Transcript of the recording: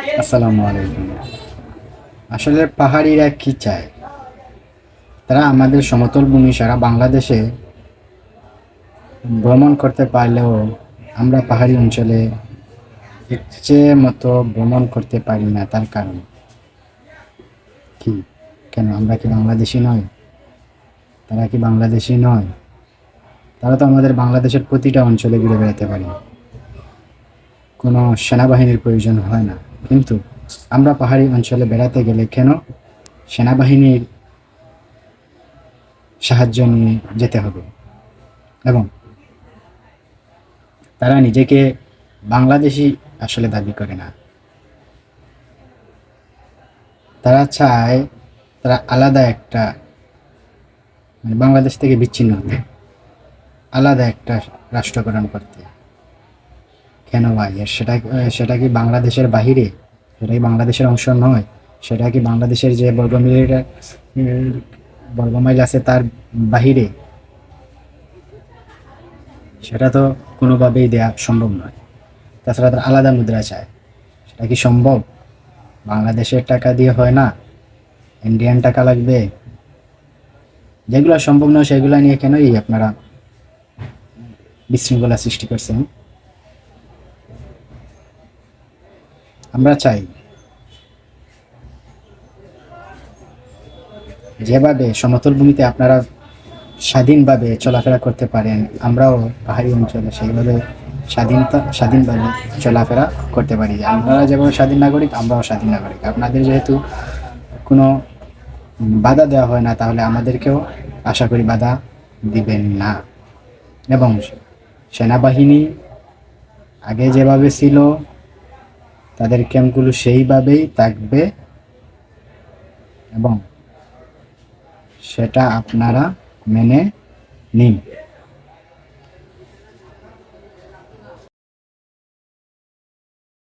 আসসালামু আলাইকুম। আসলে পাহাড়িরা কি চায়? তারা আমাদের সমতল ভূমি সারা বাংলাদেশে ভ্রমণ করতে পারলেও আমরা পাহাড়ি অঞ্চলে ইচ্ছে মতো ভ্রমণ করতে পারি না, তার কারণ কি? কেন? আমরা কি বাংলাদেশি নয়? তারা কি বাংলাদেশি নয়? তারা তো আমাদের বাংলাদেশের প্রতিটা অঞ্চলে ঘুরে বেড়াতে পারে। কোনো সেনাবাহিনীর প্রয়োজন হয় না। কিন্তু আমরা পাহাড়ি অঞ্চলে বেড়াতে গেলে কেন সেনাবাহিনীর সাহায্য নিয়ে যেতে হবে? এবং তারা নিজেকে বাংলাদেশি আসলে দাবি করে না। তারা চায় তারা আলাদা একটা মানে বাংলাদেশ থেকে বিচ্ছিন্ন হতে, আলাদা একটা রাষ্ট্রকরণ করতে। কেন ভাই? সেটা সেটা কি বাংলাদেশের বাহিরে? সেটা কি বাংলাদেশের অংশ নয়? সেটা কি বাংলাদেশের যে বর্গমিলের বর্গমাইল আছে তার বাহিরে? সেটা তো কোনোভাবেই দেয়া সম্ভব নয়। তাছাড়া তার আলাদা মুদ্রা চায়। সেটা কি সম্ভব? বাংলাদেশের টাকা দিয়ে হয় না? ইন্ডিয়ান টাকা লাগবে? যেগুলো সম্ভব নয় সেগুলো নিয়ে কেনই আপনারা বিশৃঙ্খলা সৃষ্টি করছেন? আমরা চাই। যেভাবে সমতল ভূমিতে আপনারা স্বাধীনভাবে চলাফেরা করতে পারেন, আমরাও পাহাড়ি অঞ্চলে সেইভাবে স্বাধীনতা, স্বাধীনভাবে চলাফেরা করতে পারি। আপনারা যেভাবে স্বাধীন নাগরিক, আমরাও স্বাধীন নাগরিক। আপনাদের যেহেতু কোনো বাধা দেওয়া হয় না, তাহলে আমাদেরকেও আশা করি বাধা দিবেন না। এবং সেনাবাহিনী আগে যেভাবে ছিল তাদের ক্যাম্পগুলো সেইভাবেই থাকবে এবং সেটা আপনারা মেনে নিন।